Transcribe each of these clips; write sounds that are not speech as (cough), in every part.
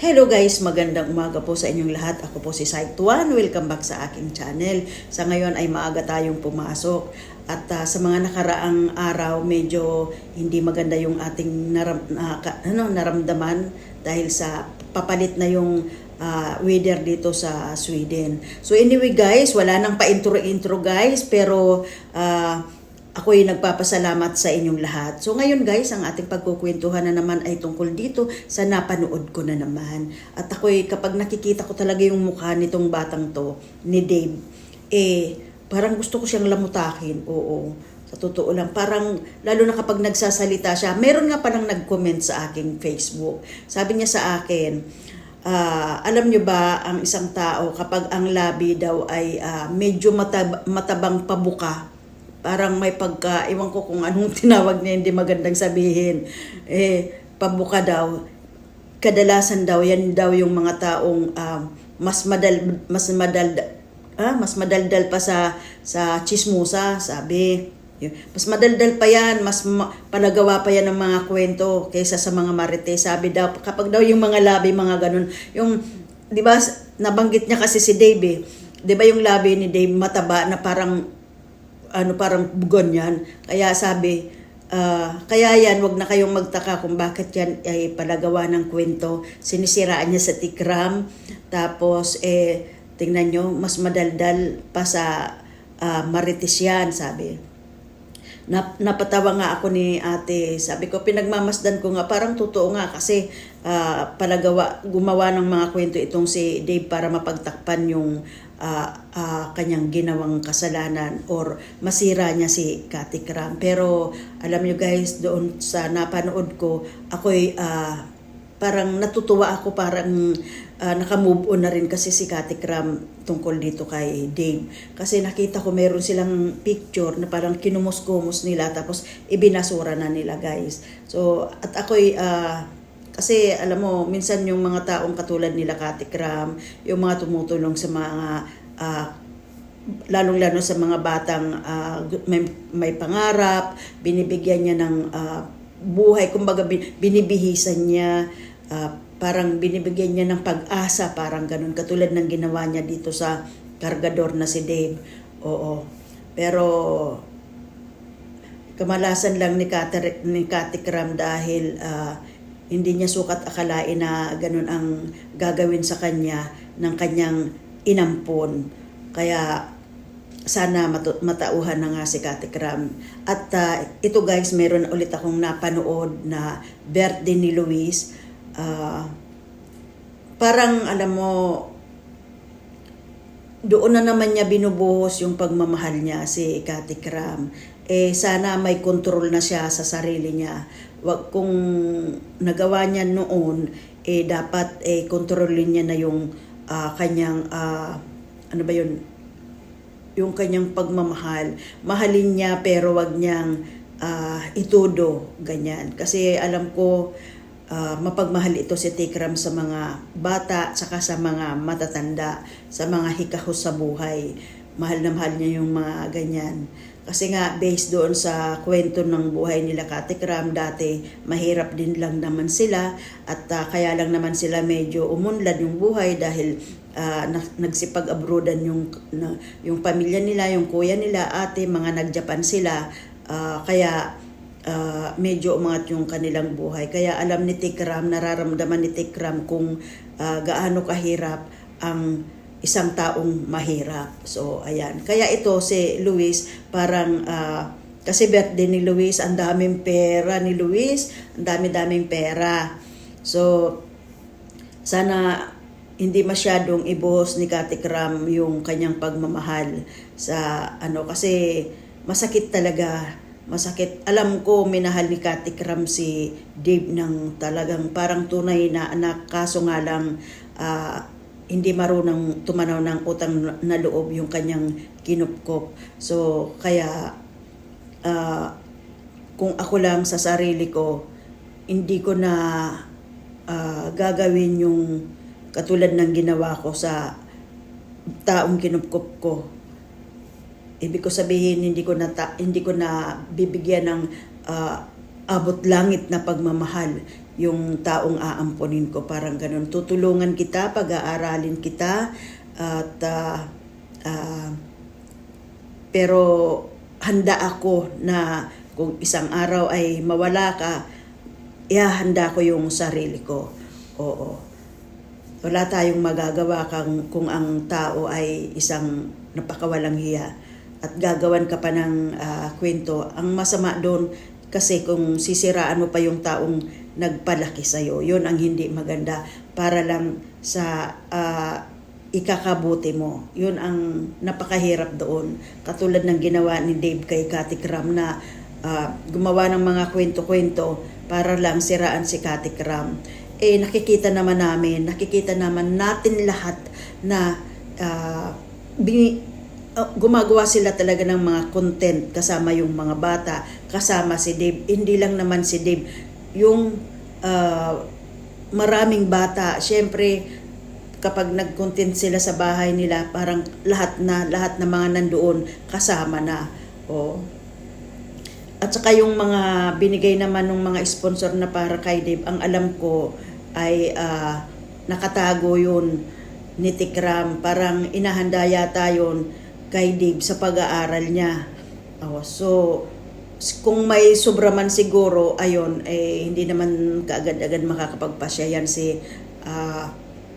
Hello guys, magandang umaga po sa inyong lahat. Ako po si Site One. Welcome back sa aking channel. Sa ngayon ay maaga tayong pumasok. At ah, sa mga nakaraang araw, medyo hindi maganda yung ating naram, na- ka- ano, naramdaman dahil sa papalit na yung ah, weather dito sa Sweden. So anyway guys, wala nang pa-intro-intro guys, pero ah, ako'y nagpapasalamat sa inyong lahat. So ngayon guys, ang ating pagkukwentuhan na naman ay tungkol dito sa napanood ko na naman. At ako'y kapag nakikita ko talaga yung mukha nitong batang to, ni Dave, eh parang gusto ko siyang lamutakin. Oo. Sa totoo lang, parang lalo na kapag nagsasalita siya, meron nga palang nag-comment sa aking Facebook. Sabi niya sa akin, ah, alam niyo ba ang isang tao kapag ang labi daw ay ah, medyo matab- matabang pabuka, parang may pagka, iwan ko kung anong (laughs) tinawag niya, hindi magandang sabihin, eh, pabuka daw, kadalasan daw, yan daw yung mga taong ah, mas madal, mas madal, ah, mas madaldal pa sa, sa chismosa, sabi. Mas madaldal pa yan, mas ma- palagawa pa yan ng mga kwento kaysa sa mga marite. Sabi daw, kapag daw yung mga labi, mga ganun, yung, di ba, nabanggit niya kasi si Dave eh. Di ba yung labi ni Dave mataba na parang ano parang bugon yan. Kaya sabi, ah, kaya yan, wag na kayong magtaka kung bakit yan ay palagawa ng kwento. Sinisiraan niya sa tikram. Tapos, eh, tingnan nyo, mas madaldal pa sa ah, marites yan, sabi. Nap, napatawa nga ako ni ate. Sabi ko, pinagmamasdan ko nga, parang totoo nga kasi ah, palagawa, gumawa ng mga kwento itong si Dave para mapagtakpan yung ah, ah, kanyang ginawang kasalanan or masira niya si Kati Kram. Pero alam nyo guys, doon sa napanood ko, ako'y ah, parang natutuwa ako, parang ah, nakamove on na rin kasi si Kati Kram tungkol dito kay Dave. Kasi nakita ko meron silang picture na parang kinumos-kumos nila tapos ibinasura na nila guys. So, at ako'y ah, kasi alam mo, minsan yung mga taong katulad nila Kati Kram, yung mga tumutulong sa mga ah, lalong-lalo sa mga batang gu- may, may pangarap, binibigyan niya ng ah, buhay, kumbaga bin- binibihisan niya, ah, parang binibigyan niya ng pag-asa, parang ganun, katulad ng ginawa niya dito sa kargador na si Dave. Oo. Pero kamalasan lang ni Kati, ni Kati Kram dahil ah, hindi niya sukat akalain na ganun ang gagawin sa kanya ng kanyang inampon. Kaya sana matu- matauhan na nga si Kati Kram. At ah, ito guys, meron ulit akong napanood na birthday ni Luis. Ah, parang alam mo, doon na naman niya binubuhos yung pagmamahal niya si Kati Kram. Eh sana may control na siya sa sarili niya. Wag kung nagawa niya noon, eh dapat eh kontrolin niya na yung ah, kanyang ah, ano ba yun? Yung kanyang pagmamahal. Mahalin niya pero wag niyang ah, itudo ganyan. Kasi alam ko ah, mapagmahal ito si Tikram sa mga bata saka sa mga matatanda, sa mga hikahos sa buhay. Mahal na mahal niya yung mga ganyan. Kasi nga, based doon sa kwento ng buhay nila Katikram, dati mahirap din lang naman sila at ah, kaya lang naman sila medyo umunlad yung buhay dahil ah, na- nagsipag-abroadan yung, na, yung pamilya nila, yung kuya nila, ate, mga nag-Japan sila. Ah, kaya ah, medyo umangat yung kanilang buhay. Kaya alam ni Tikram, nararamdaman ni Tikram kung ah, gaano kahirap ang isang taong mahirap. So, ayan. Kaya ito si Luis, parang, ah, kasi birthday ni Luis, ang daming pera ni Luis, ang dami-daming pera. So, sana hindi masyadong ibuhos ni Kati Kram yung kanyang pagmamahal sa ano kasi masakit talaga masakit alam ko minahal ni Kati Kram si Dave ng talagang parang tunay na anak kaso nga lang ah, hindi marunong tumanaw ng utang na loob yung kanyang kinupkop so kaya ah, kung ako lang sa sarili ko hindi ko na ah, gagawin yung katulad ng ginawa ko sa taong kinupkop ko. Ibig ko sabihin hindi ko na ta- hindi ko na bibigyan ng ah, abot langit na pagmamahal yung taong aamponin ko. Parang ganun. Tutulungan kita, pag-aaralin kita, at ah, ah, pero handa ako na kung isang araw ay mawala ka, ihahanda ko yung sarili ko. Oo. Wala tayong magagawa kung, kung ang tao ay isang napakawalang hiya at gagawan ka pa ng ah, kwento. Ang masama doon kasi kung sisiraan mo pa yung taong nagpalaki sa'yo, yun ang hindi maganda para lang sa ah, ikakabuti mo. Yun ang napakahirap doon. Katulad ng ginawa ni Dave kay Kati Kram na ah, gumawa ng mga kwento-kwento para lang siraan si Kati Kram. Eh nakikita naman namin, nakikita naman natin lahat na bi- ah, gumagawa sila talaga ng mga content kasama yung mga bata, kasama si Dave. Hindi lang naman si Dave, yung ah, maraming bata, syempre kapag nag-content sila sa bahay nila, parang lahat na lahat ng mga nandoon kasama na. O. At saka yung mga binigay naman ng mga sponsor na para kay Dave, ang alam ko ay ah, nakatago yun ni Tikram. Parang inahanda yata yun kay Dave sa pag-aaral niya. O, so, kung may sobra man siguro, ayon, eh, hindi naman kaagad-agad makakapagpasya yan si ah,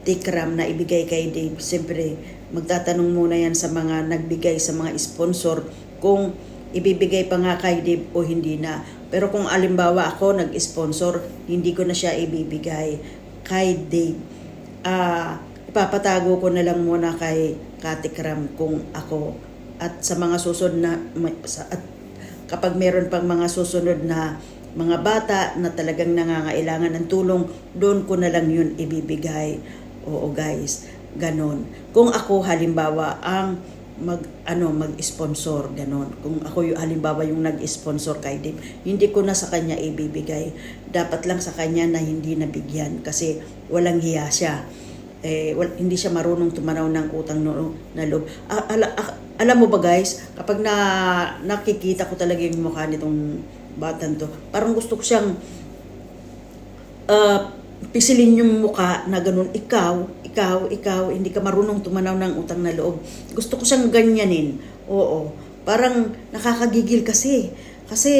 Tikram na ibigay kay Dave. Siyempre, magtatanong muna yan sa mga nagbigay sa mga sponsor kung ibibigay pa nga kay Dave o hindi na. Pero kung alimbawa ako nag-sponsor, hindi ko na siya ibibigay kay Dave. Ah, ipapatago ko na lang muna kay Katikram kung ako at sa mga susunod na at kapag meron pang mga susunod na mga bata na talagang nangangailangan ng tulong, doon ko na lang yun ibibigay. Oo guys, ganon. Kung ako halimbawa ang mag ano mag-sponsor ganon. Kung ako yung halimbawa yung nag-sponsor kay Dave, hindi ko na sa kanya ibibigay. Dapat lang sa kanya na hindi nabigyan kasi walang hiya siya. Eh, wal, hindi siya marunong tumanaw ng utang no, na loob. A- ala- a- alam mo ba guys, kapag na nakikita ko talaga yung mukha nitong batang to, parang gusto ko siyang uh, pisilin yung muka na ganun, ikaw, ikaw, ikaw, hindi ka marunong tumanaw ng utang na loob. Gusto ko siyang ganyanin. Oo. Parang nakakagigil kasi. Kasi,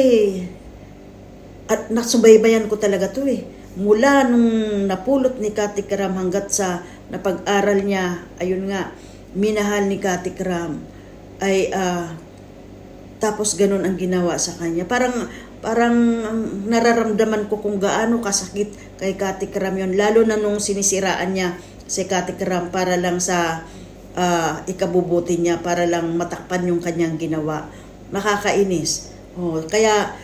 at nasubaybayan ko talaga to eh. Mula nung napulot ni Kati Kram hanggat sa napag-aral niya, ayun nga, minahal ni Kati Kram, ay ah, tapos ganun ang ginawa sa kanya. Parang parang ang nararamdaman ko kung gaano kasakit kay Kati Kram yun. Lalo na nung sinisiraan niya si Kati Kram para lang sa ah, ikabubuti niya, para lang matakpan yung kanyang ginawa. Nakakainis. Oh, kaya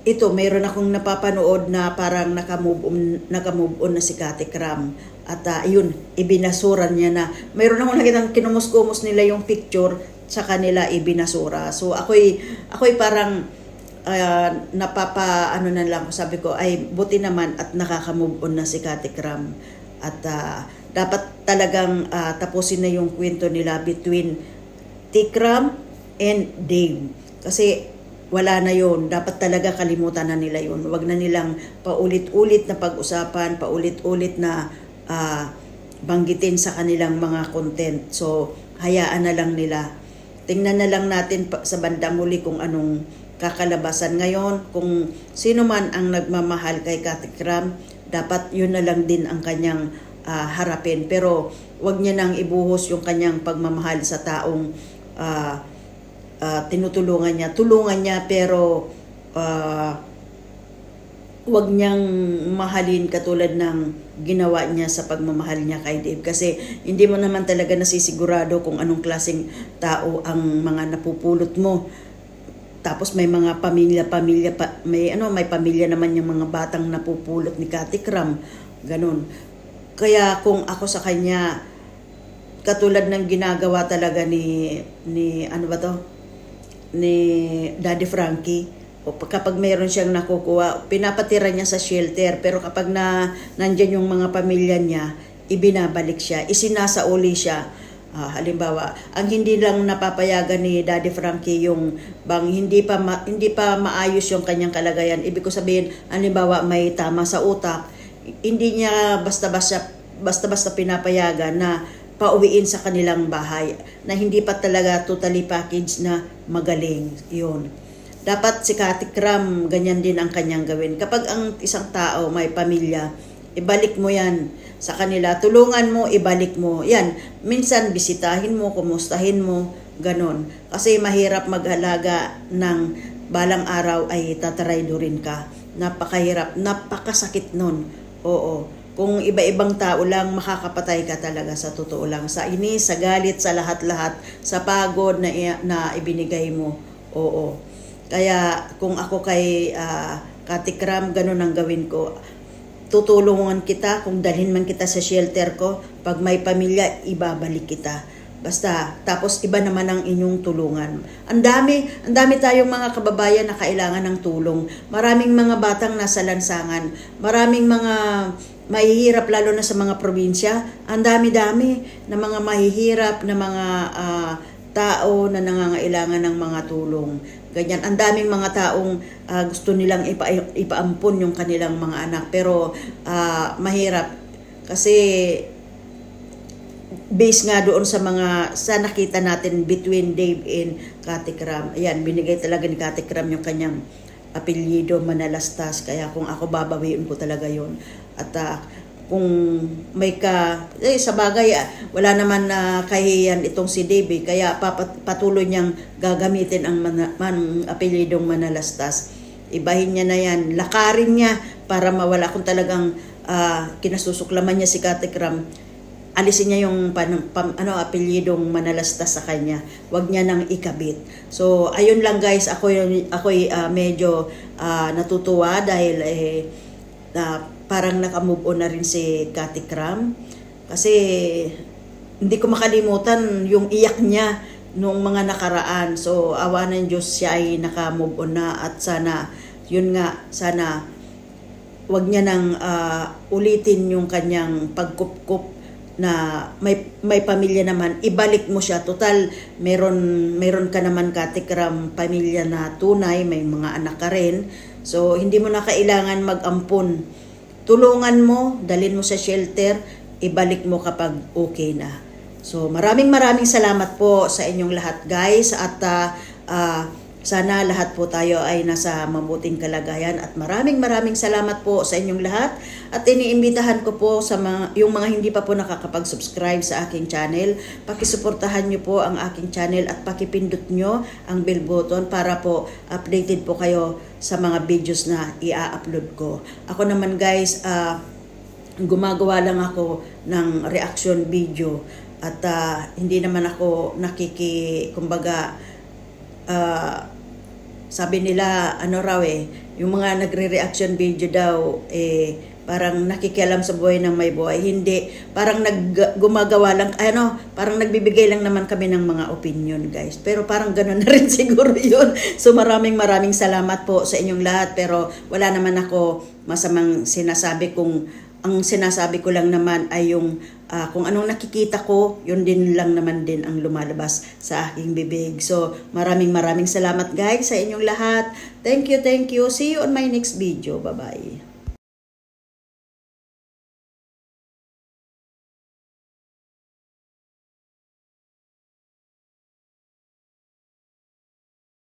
ito, mayroon akong napapanood na parang nakamove on, nakamove on na si Kati Kram. At ah, yun, ibinasuran niya na. Mayroon akong nakitang kinumus-kumus nila yung picture sa kanila ibinasura. So ako'y, ako'y parang ah, napapa, ano na lang, sabi ko, ay buti naman at nakaka-move on na si Kati Kram. At ah, dapat talagang ah, tapusin na yung kwento nila between Tikram and Dave. Kasi wala na yon dapat talaga kalimutan na nila yon wag na nilang paulit-ulit na pag-usapan paulit-ulit na ah, banggitin sa kanilang mga content. So hayaan na lang nila. Tingnan na lang natin sa banda muli kung anong kakalabasan. Ngayon kung sino man ang nagmamahal kay Katikram dapat yun na lang din ang kanyang ah, harapin. Pero wag niya nang ibuhos yung kanyang pagmamahal sa taong ah, ah, tinutulungan niya. Tulungan niya pero ah, wag niyang mahalin katulad ng ginawa niya sa pagmamahal niya kay Dave kasi hindi mo naman talaga nasisigurado kung anong klaseng tao ang mga napupulot mo. Tapos may mga pamilya-pamilya pa, may ano, may pamilya naman yung mga batang napupulot ni Kati Kram. Ganun. Kaya kung ako sa kanya katulad ng ginagawa talaga ni ni ano ba to? Ni Daddy Frankie o pag- kapag meron siyang nakukuha, pinapatira niya sa shelter. Pero kapag na nandyan yung mga pamilya niya, ibinabalik siya, isinasauli siya. Ah, halimbawa, ang hindi lang napapayagan ni Daddy Frankie yung bang hindi pa ma- hindi pa maayos yung kanyang kalagayan. Ibig ko sabihin, halimbawa may tama sa utak, hindi niya basta-basta basta-basta pinapayagan na pauwiin sa kanilang bahay na hindi pa talaga totally package na magaling. Yun. Dapat si Kati Kram, ganyan din ang kanyang gawin. Kapag ang isang tao may pamilya, ibalik mo yan sa kanila. Tulungan mo, ibalik mo. Yan, minsan bisitahin mo, kumustahin mo, ganon. Kasi mahirap mag-alaga ng balang araw ay tataraydurin ka. Napakahirap, napakasakit nun. Oo. Kung iba-ibang tao lang, makakapatay ka talaga sa totoo lang. Sa inis, sa galit, sa lahat-lahat, sa pagod na, na ibinigay mo. Oo. Kaya kung ako kay uh, Katikram, ganun ang gawin ko tutulungan kita kung dalhin man kita sa shelter ko. Pag may pamilya, ibabalik kita. Basta, tapos iba naman ang inyong tulungan. Ang dami, ang dami tayong mga kababayan na kailangan ng tulong. Maraming mga batang nasa lansangan. Maraming mga mahihirap lalo na sa mga probinsya. Ang dami-dami na mga mahihirap na mga ah, tao na nangangailangan ng mga tulong. Ganyan, ang daming mga taong ah, gusto nilang ipa, ipaampon yung kanilang mga anak. Pero ah, mahirap kasi based nga doon sa mga sa nakita natin between Dave and Katikram. Ayan, binigay talaga ni Katikram yung kanyang apelyido Manalastas. Kaya kung ako babawiin ko talaga yon At ah, kung may ka, eh, sa bagay, ah, wala naman na kahiyan itong si Dave. eh. Kaya papat, patuloy niyang gagamitin ang mana, man, apelyidong Manalastas. Ibahin niya na yan. Lakarin niya para mawala kung talagang ah, kinasusuklaman niya si Katikram alisin niya yung pan, pam, ano apelyidong manalastas sa kanya. Huwag niya nang ikabit. So ayun lang guys, ako ako medyo ah, natutuwa dahil eh na parang naka-move on na rin si Kati Kram kasi hindi ko makalimutan yung iyak niya nung mga nakaraan. So awa ng Diyos siya ay naka-move on na at sana yun nga sana wag niya nang ah, ulitin yung kanyang pagkupkup na may may pamilya naman ibalik mo siya. Total meron meron ka naman katikram pamilya na tunay may mga anak ka rin. So hindi mo na kailangan mag-ampon tulungan mo dalin mo sa shelter ibalik mo kapag okay na. So maraming maraming salamat po sa inyong lahat guys. At ah, ah, sana lahat po tayo ay nasa mabuting kalagayan at maraming maraming salamat po sa inyong lahat at iniimbitahan ko po sa mga, yung mga hindi pa po nakakapag-subscribe sa aking channel, pakisuportahan nyo po ang aking channel at pakipindot nyo ang bell button para po updated po kayo sa mga videos na i-upload ko. Ako naman guys, ah, gumagawa lang ako ng reaction video at ah, hindi naman ako nakiki, kumbaga, ah, sabi nila, ano raw eh, yung mga nagre-reaction video daw, eh, parang nakikialam sa buhay ng may buhay. Hindi, parang nag, gumagawa lang, ano, parang nagbibigay lang naman kami ng mga opinion, guys. Pero parang gano'n na rin (laughs) siguro yun. So maraming maraming salamat po sa inyong lahat. Pero wala naman ako masamang sinasabi kung ang sinasabi ko lang naman ay yung ah, kung anong nakikita ko, yun din lang naman din ang lumalabas sa aking bibig. So, maraming maraming salamat guys sa inyong lahat. Thank you, thank you. See you on my next video. Bye-bye.